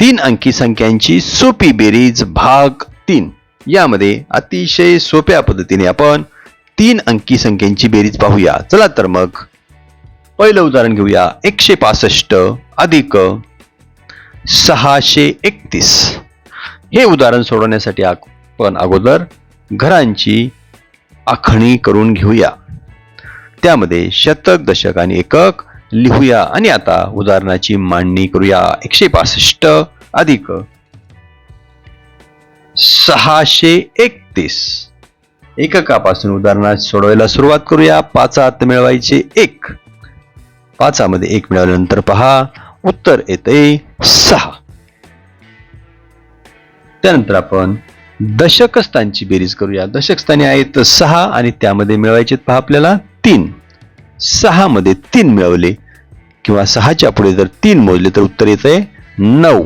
तीन अंकी संख्यांची सोपी बेरीज भाग तीन. यामध्ये अतिशय सोप्या पद्धतीने आपण तीन अंकी संख्यांची बेरीज पाहूया. चला तर मग पहिलं उदाहरण घेऊया. एकशे पासष्ट अधिक सहाशे एकतीस. हे उदाहरण सोडवण्यासाठी आपण अगोदर घरांची आखणी करून घेऊया. त्यामध्ये शतक दशक आणि एकक लिहूया. आणि आता उदाहरणाची मांडणी करूया. एकशे पासष्ट अधिक सहाशे एकतीस. एककापासून उदाहरणात सोडवायला सुरुवात करूया. पाचात मिळवायचे एक. पाचामध्ये एक मिळवल्यानंतर पहा. उत्तर येते सहा. त्यानंतर आपण दशकस्थानची बेरीज करूया. दशकस्थाने आहेत सहा आणि त्यामध्ये मिळवायचे पहा आपल्याला तीन. सहा मध्ये तीन मिळवले. किंवा सहाच्या पुढे जर तीन मोजले तर उत्तर येते नऊ.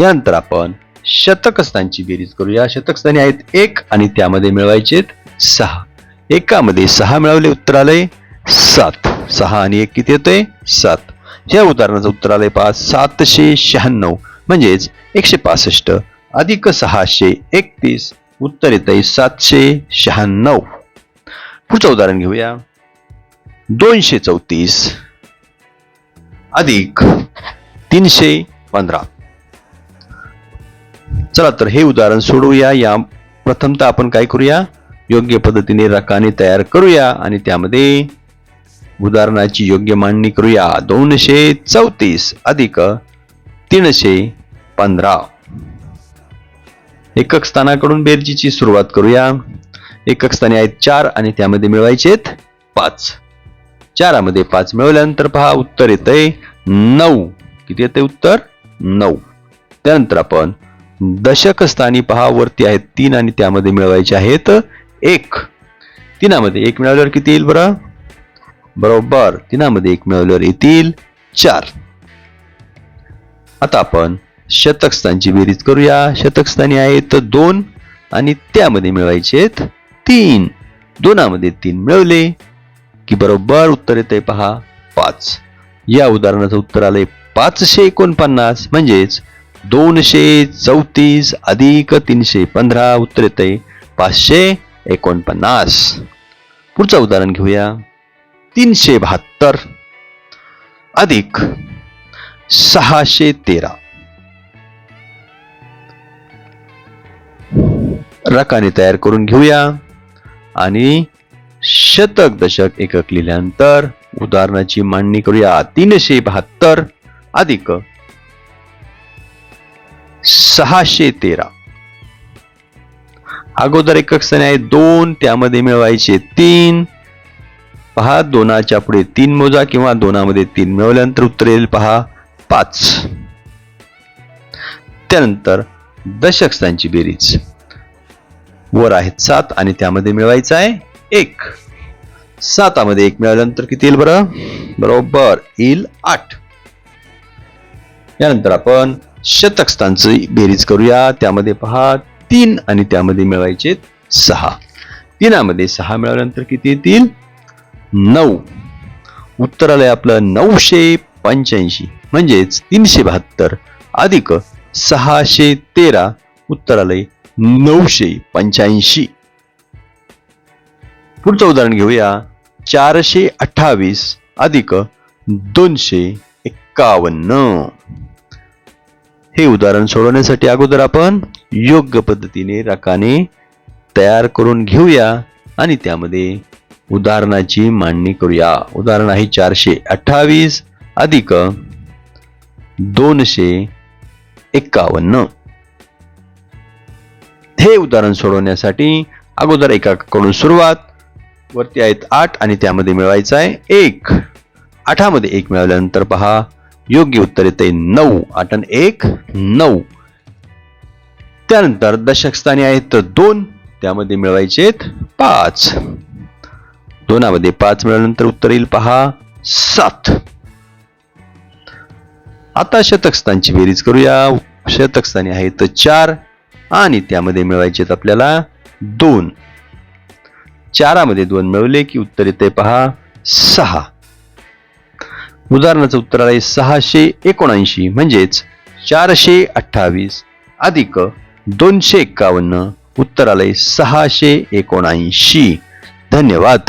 यानंतर आपण शतकस्थांची बेरीज करूया. शतकस्थानी आहेत एक आणि त्यामध्ये मिळवायचे सहा. एकामध्ये सहा मिळवले उत्तर आलंय सात. सहा आणि एक किती येतोय? सात. या उदाहरणाचं उत्तर आलंय पहा सातशे शहाण्णव. म्हणजेच एकशे पासष्ट. अधिक सहाशे एकतीस. उत्तर येत आहे सातशे शहाण्णव. पुढचं उदाहरण घेऊया. दोनशे चौतीस. अधिक तीनशे पंधरा. चला तर हे उदाहरण सोडवूया. या प्रथमतः आपण काय करूया? योग्य पद्धतीने रकाने तयार करूया आणि त्यामध्ये उदाहरणाची योग्य मांडणी करूया. दोनशे चौतीस अधिक तीनशे पंधरा. एकक स्थानाकडून बेरजीची सुरुवात करूया. एकक स्थाने आहेत चार आणि त्यामध्ये मिळवायचे आहेत पाच. चारामध्ये पाच मिळवल्यानंतर पहा उत्तर येतंय नऊ. किती येते उत्तर? नऊ. त्यानंतर आपण दशक स्थानी पहा वरती आहेत तीन आणि त्यामध्ये मिळवायचे आहेत एक. तिनामध्ये एक मिळवल्यावर किती येईल बरं? बरोबर तिनामध्ये एक मिळवल्यावर येतील चार. आता आपण शतकस्थानची बेरीज करूया. शतकस्थानी आहेत दोन आणि त्यामध्ये मिळवायचे आहेत तीन. दोनामध्ये तीन मिळवले की बरोबर उत्तर येते पहा पाच. या उदाहरणाचं उत्तर आलंय पाचशे एकोणपन्नास म्हणजेच दोनशे चौतीस अधिक तीनशे पंधरा उत्तर येते पाचशे एकोणपन्नास. पुढचं उदाहरण घेऊया. तीनशे बहात्तर अधिक सहाशे तेरा. रकाने तयार करून घेऊया. आणि शतक दशक एकक लिहिल्यानंतर उदाहरणाची मांडणी करूया. तीनशे बहात्तर अधिक सहाशे तेरा. अगोदर एकक सण आहे दोन त्यामध्ये मिळवायचे तीन. पहा दोनाच्या पुढे तीन मोजा किंवा दोनामध्ये तीन मिळवल्यानंतर उत्तर येईल पहा पाच. त्यानंतर दशक स्थानची बेरीज. वर आहेत सात आणि त्यामध्ये मिळवायचं आहे एक. सातामध्ये एक मिळाल्यानंतर किती येईल बरं? बरोबर येईल आठ. यानंतर आपण शतक स्थानची बेरीज करूया. त्यामध्ये पहा तीन आणि त्यामध्ये मिळवायचे सहा. तीनामध्ये सहा मिळाल्यानंतर किती येतील? नऊ. उत्तर आलंय आपलं नऊशे पंच्याऐंशी. म्हणजेच तीनशे बहात्तर. अधिक सहाशे तेरा. उत्तर आलंय नऊशे पंच्याऐंशी. पुढचं उदाहरण घेऊया. चारशे अठ्ठावीस अधिक दोनशे एक्कावन्न. हे उदाहरण सोडवण्यासाठी अगोदर आपण योग्य पद्धतीने रकाने तयार करून घेऊया आणि त्यामध्ये उदाहरणाची मांडणी करूया. उदाहरण आहे चारशे अठ्ठावीस अधिक दोनशे एक्कावन्न. हे उदाहरण सोडवण्यासाठी अगोदर एकाकडून सुरुवात वरती आहेत आठ आणि त्यामध्ये मिळवायचं आहे एक. आठामध्ये एक मिळवल्यानंतर पहा योग्य उत्तर येते नऊ. आठ आणि एक नऊ. त्यानंतर दशक स्थानी आहेत दोन त्यामध्ये मिळवायचे आहेत पाच. दोनामध्ये पाच मिळाल्यानंतर उत्तर येईल पहा सात. आता शतकस्थानची बेरीज करूया. शतकस्थानी आहेत चार आणि त्यामध्ये मिळवायचे आहेत आपल्याला दोन. चारामध्ये दोन मिळवले की उत्तर येते पहा सहा. उदाहरणाचं उत्तर आहे सहाशे एकोणऐंशी म्हणजेच चारशे अठ्ठावीस अधिक दोनशे एक्कावन्न उत्तर आलंय सहाशे एकोणऐंशी. धन्यवाद.